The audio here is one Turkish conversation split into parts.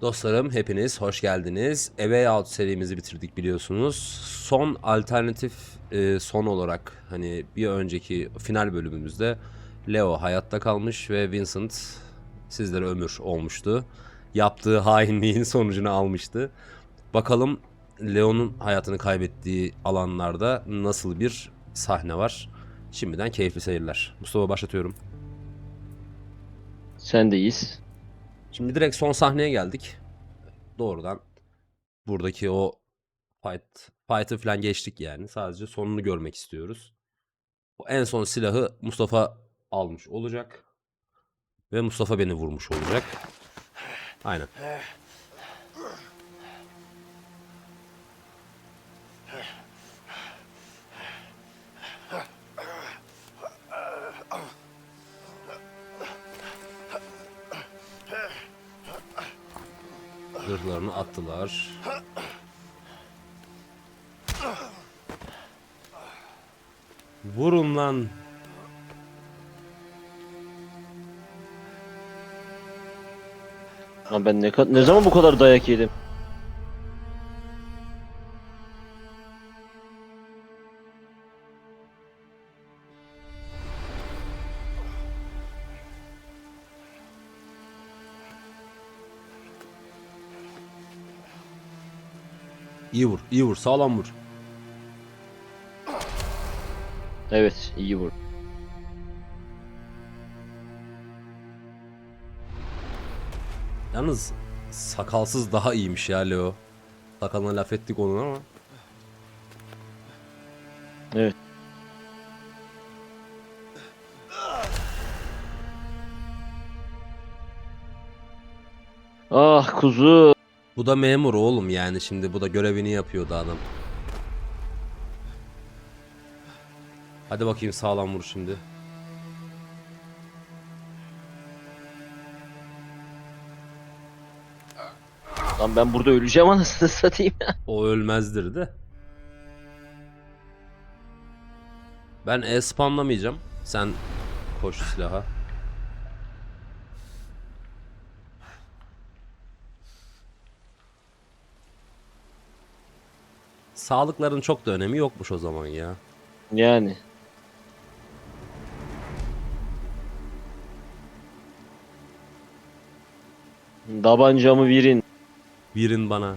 Dostlarım hepiniz hoş geldiniz. A Way Out serimizi bitirdik biliyorsunuz. Son alternatif e, son olarak hani bir önceki final bölümümüzde Leo hayatta kalmış ve Vincent sizlere ömür olmuştu. Yaptığı hainliğin sonucunu almıştı. Bakalım Leo'nun hayatını kaybettiği alanlarda nasıl bir sahne var. Şimdiden keyifli seyirler. Mustafa başlatıyorum. Sendeyiz. Şimdi direkt son sahneye geldik. Doğrudan buradaki o fight fight'ı falan geçtik yani. Sadece sonunu görmek istiyoruz. O en son silahı Mustafa almış olacak. Ve Mustafa beni vurmuş olacak. Aynen. Zırhlarını attılar. Vurun lan. Lan ben ne, ne zaman bu kadar dayak yedim? İyi vur, iyi vur, sağlam vur. Evet, iyi vur. Yalnız sakalsız daha iyiymiş ya Leo. Sakalına laf ettik onun ama. Evet. Ah kuzu. Bu da memur oğlum yani şimdi bu da görevini yapıyordu adam. Hadi bakayım sağlam vur şimdi. Lan ben burada öleceğim anasını satayım. O ölmezdir de. Ben E spamlamayacağım. Sen koş silaha. Sağlıkların çok da önemi yokmuş o zaman ya. yani. Tabancamı verin. Birin bana.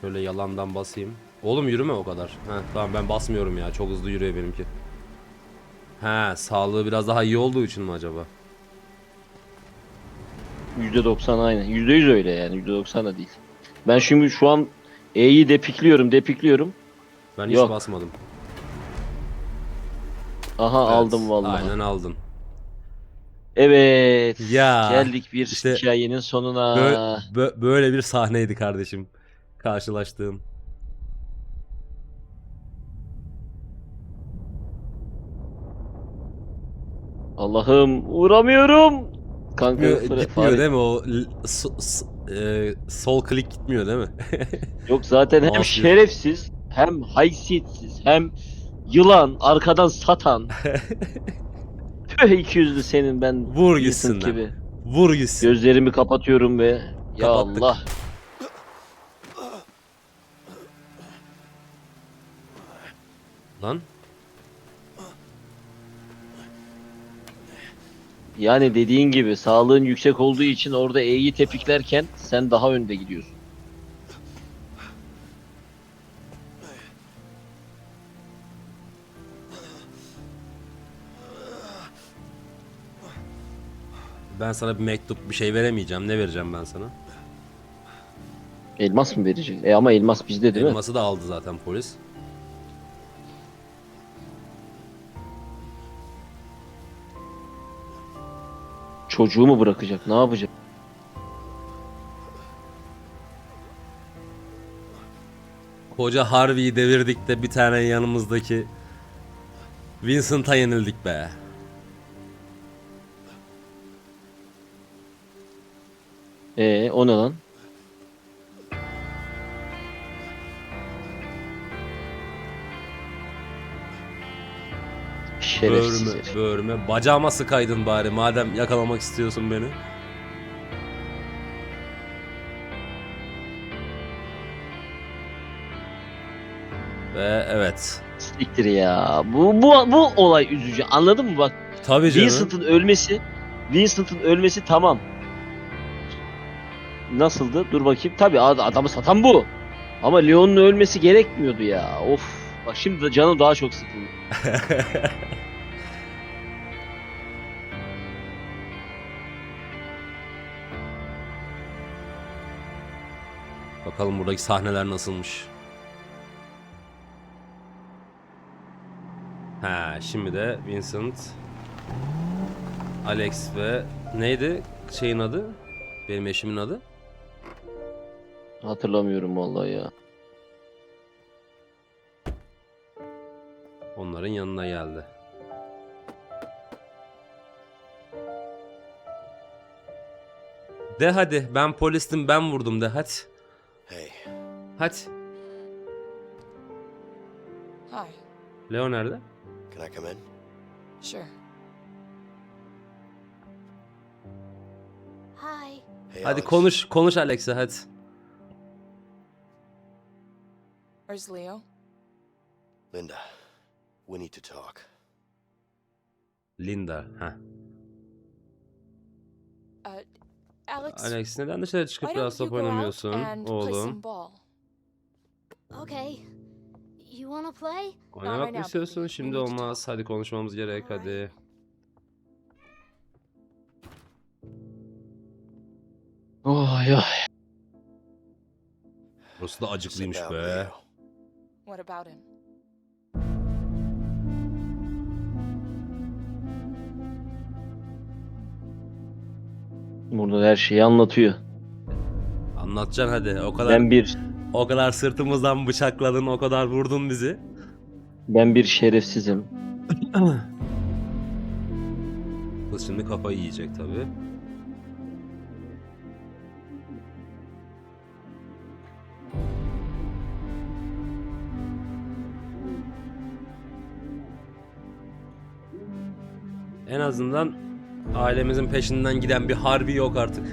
Şöyle yalandan basayım. Oğlum yürüme o kadar. Heh, tamam ben basmıyorum ya. Çok hızlı yürüyor benimki. He, sağlığı biraz daha iyi olduğu için mi acaba? %90 aynı. %100 öyle yani. %90 da değil. Ben şimdi şu an E'yi depikliyorum, depikliyorum. Ben hiç Yok. basmadım. Aha Evet, aldım vallahi. Aynen aldın. Evet. Ya, Geldik bir işte hikayenin sonuna. Bö- bö- böyle bir sahneydi kardeşim. Karşılaştığım. Allah'ım uğramıyorum. Kanka Gitmiyor, gitmiyor değil mi o l- so- s- e, sol klik gitmiyor değil mi? Yok zaten hem şerefsiz hem haysiyetsiz hem yılan arkadan satan. Tüh iki yüzlü senin ben. Vur Vincent gitsin lan. gibi. Vur gitsin. Gözlerimi kapatıyorum ve ya Kapattık. Allah. Lan Yani dediğin gibi sağlığın yüksek olduğu için orada E'yi tepiklerken sen daha önde gidiyorsun. ben sana bir mektup bir şey veremeyeceğim. Ne vereceğim ben sana? Elmas mı verecek? E ama elmas bizde değil mi? Elması da aldı zaten polis. Çocuğu mu bırakacak? Ne yapacak? Koca Harvey'i devirdik de bir tane yanımızdaki Vincent'a yenildik be. E o ne lan? Şerefsiz böğrüme, herif. böğrüme. Bacağıma sıkaydın bari madem yakalamak istiyorsun beni. Ve evet. Siktir ya. Bu, bu, bu olay üzücü. Anladın mı bak? Tabii canım. Vincent'ın ölmesi Vincent'ın ölmesi tamam. Nasıldı? Dur bakayım. Tabii ad- adamı satan bu. Ama Leon'un ölmesi gerekmiyordu ya. Of. Bak şimdi de canım daha çok sıkıldı. Bakalım buradaki sahneler nasılmış. Ha, şimdi de Vincent, Alex ve neydi şeyin adı? Benim eşimin adı. Hatırlamıyorum vallahi ya. Onların yanına geldi. De hadi ben polistim ben vurdum de hadi. Hey, Hadi. Hi. Leo nerede? can I come in? Sure. Hi. Hey, Hadi Alex. konuş konuş Alex'e hadi. Where's Leo? Linda, we need to talk. Linda. Ha. Uh, Alex, Alex neden dışarı çıkıp biraz top oynamıyorsun oğlum? Okay. You wanna play? Oynamak mı istiyorsun? Şimdi olmaz. Hadi konuşmamız gerek hadi. Oh ya. Burası da acıklıymış be. What about him? Burada her şeyi anlatıyor. Anlatacaksın hadi. O kadar Ben bir o kadar sırtımızdan bıçakladın, o kadar vurdun bizi. ben bir şerefsizim. Kız şimdi kafayı yiyecek tabii. En azından ailemizin peşinden giden bir harbi yok artık.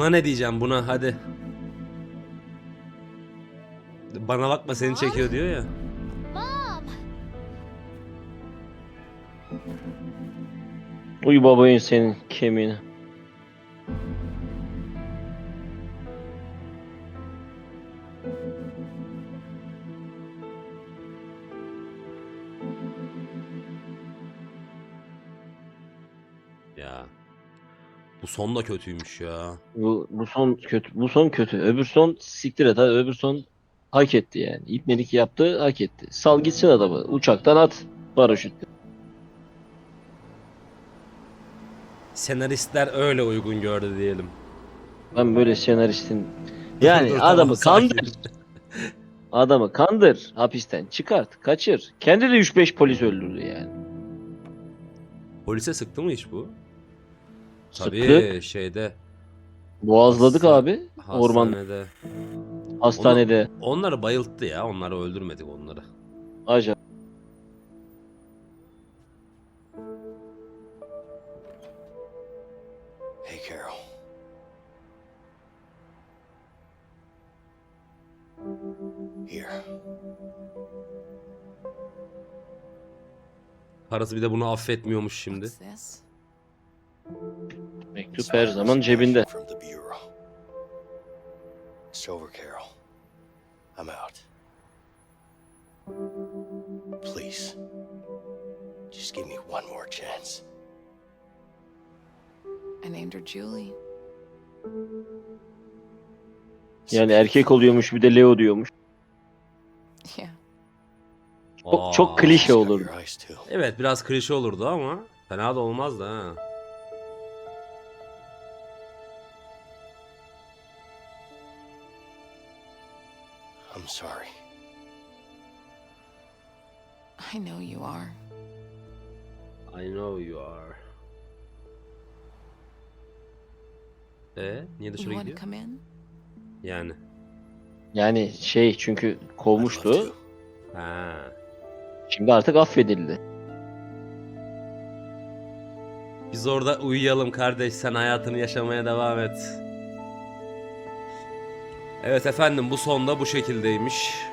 Buna ne diyeceğim buna hadi. Bana bakma seni çekiyor diyor ya. Uy babayın senin kemiğine. Ya. Bu son da kötüymüş ya. Bu, bu son kötü. Bu son kötü. Öbür son siktir et. hadi. Öbür son hak etti yani. İpnelik yaptı hak etti. Sal gitsin adamı. Uçaktan at. Paraşütle. Senaristler öyle uygun gördü diyelim. Ben böyle senaristin yani Dur, tamam, adamı sakin. kandır. Adamı kandır. Hapisten çıkart. Kaçır. Kendi de 3-5 polis öldürdü yani. Polise sıktı mı hiç bu? Tabii Sıktı. şeyde Boğazladık abi. Orman hastanede. hastanede. Onları bayılttı ya. Onları öldürmedik onları. Acayip. Hey, Carol. Here. Parası bir de bunu affetmiyormuş şimdi. Mektup her zaman cebinde. From the bureau. It's over, Carol. I'm out. Please. Just give me one more chance. I named her Julie. Yani erkek oluyormuş bir de Leo diyormuş. Çok, Aa, çok klişe She's got olur. your eyes too. Evet biraz klişe olurdu ama fena da olmazdı ha. I'm sorry. I know you are. I know you are. E niye You dışarı want to gidiyor? come in? Yani. Yani şey çünkü I'd love kovmuştu. Ha. Şimdi artık affedildi. Biz orada uyuyalım kardeş sen hayatını yaşamaya devam et. Evet efendim bu sonda bu şekildeymiş.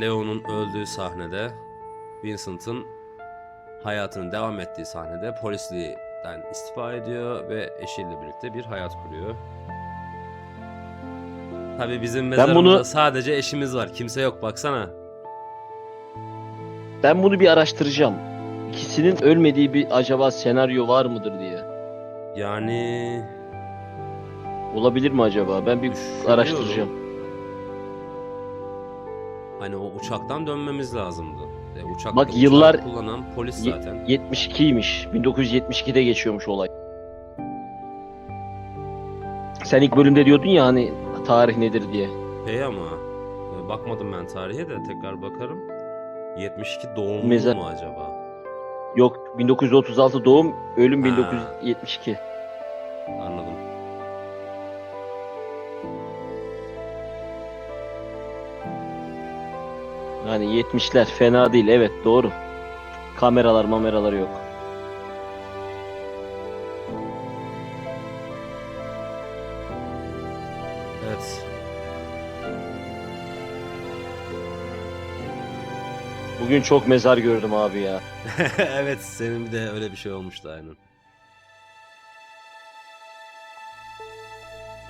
Leo'nun öldüğü sahnede Vincent'ın hayatının devam ettiği sahnede polisliğden istifa ediyor ve eşiyle birlikte bir hayat kuruyor. Tabi bizim mezarımızda bunu- sadece eşimiz var. Kimse yok baksana. Ben bunu bir araştıracağım. İkisinin ölmediği bir acaba senaryo var mıdır diye. Yani Olabilir mi acaba? Ben bir Düşünüyorum. araştıracağım. hani o uçaktan dönmemiz lazımdı. E, uçakta Bak yıllar- kullanan polis Ye- zaten. 72'ymiş. 1972'de geçiyormuş olay. Sen ilk bölümde diyordun ya hani tarih nedir diye. Hey ama e, bakmadım ben tarihe de tekrar bakarım. 72 doğumlu Mezar- mu acaba? Yok 1936 doğum, ölüm Ha. 1972. Yani 70'ler fena değil evet doğru. Kameralar mameralar yok. Evet. Bugün çok mezar gördüm abi ya. evet senin bir de öyle bir şey olmuştu aynen.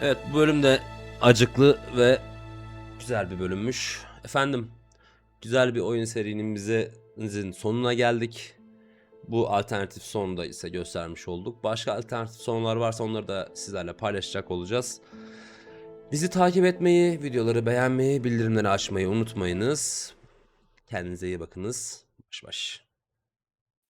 Evet bu bölüm de acıklı ve güzel bir bölümmüş. Efendim güzel bir oyun serimizin sonuna geldik. Bu alternatif sonu da ise göstermiş olduk. Başka alternatif sonlar varsa onları da sizlerle paylaşacak olacağız. Bizi takip etmeyi, videoları beğenmeyi, bildirimleri açmayı unutmayınız. Kendinize iyi bakınız. Baş baş.